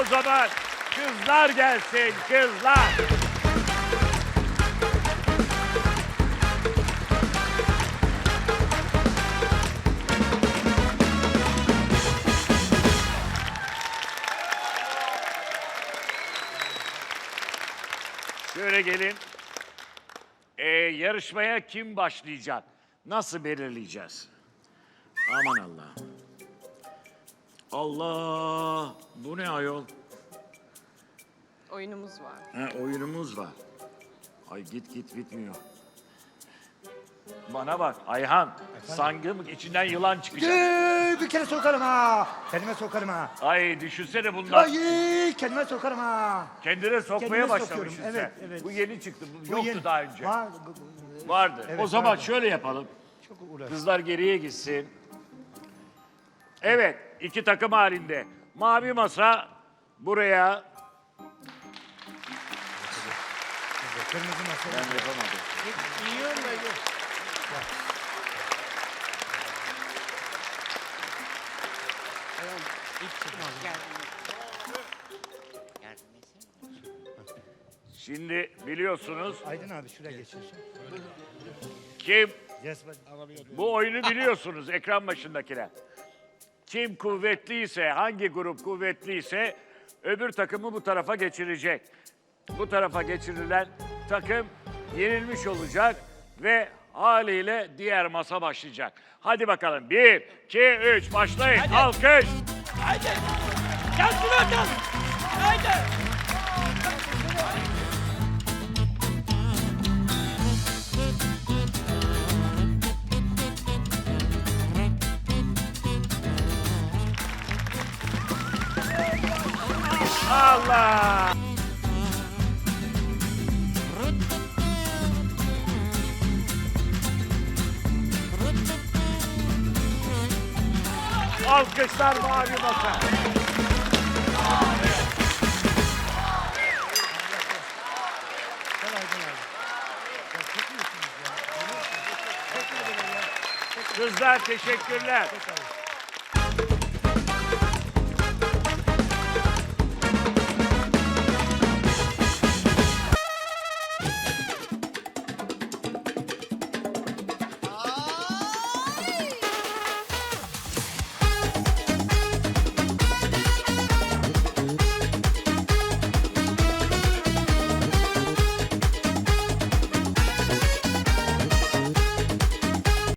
O zaman kızlar gelsin, kızlar. Şöyle gelin. Ee, yarışmaya kim başlayacak? Nasıl belirleyeceğiz? Aman Allah. Allah! Bu ne ayol? Oyunumuz var. Ha, oyunumuz var. Ay git git bitmiyor. Bana bak Ayhan. Sangım içinden yılan çıkacak. Ee, bir kere sokarım ha. Kendime sokarım ha. Ay düşünsene bunlar. Ay kendime sokarım ha. Kendine sokmaya Kendime başlamışsın sokuyorum, sen. evet, evet. Bu yeni çıktı. Bu Bu yoktu yeni- daha önce. Var, Vardı. Evet, o zaman vardı. şöyle yapalım. çok uğraş. Kızlar geriye gitsin. Evet, iki takım halinde. Mavi masa buraya. Kırmızı masa. Ben yapamadım. Yiyorum da. Şimdi biliyorsunuz Aydın abi şuraya geçiyorsun. kim Yes, bu oyunu biliyorsunuz ekran başındakiler. Kim kuvvetliyse, hangi grup kuvvetliyse öbür takımı bu tarafa geçirecek. Bu tarafa geçirilen takım yenilmiş olacak ve haliyle diğer masa başlayacak. Hadi bakalım. Bir, iki, üç. Başlayın. Alkış. Haydi. Gelsin bakalım. Haydi. Allah! Alkışlar mavi masa. Kızlar teşekkürler.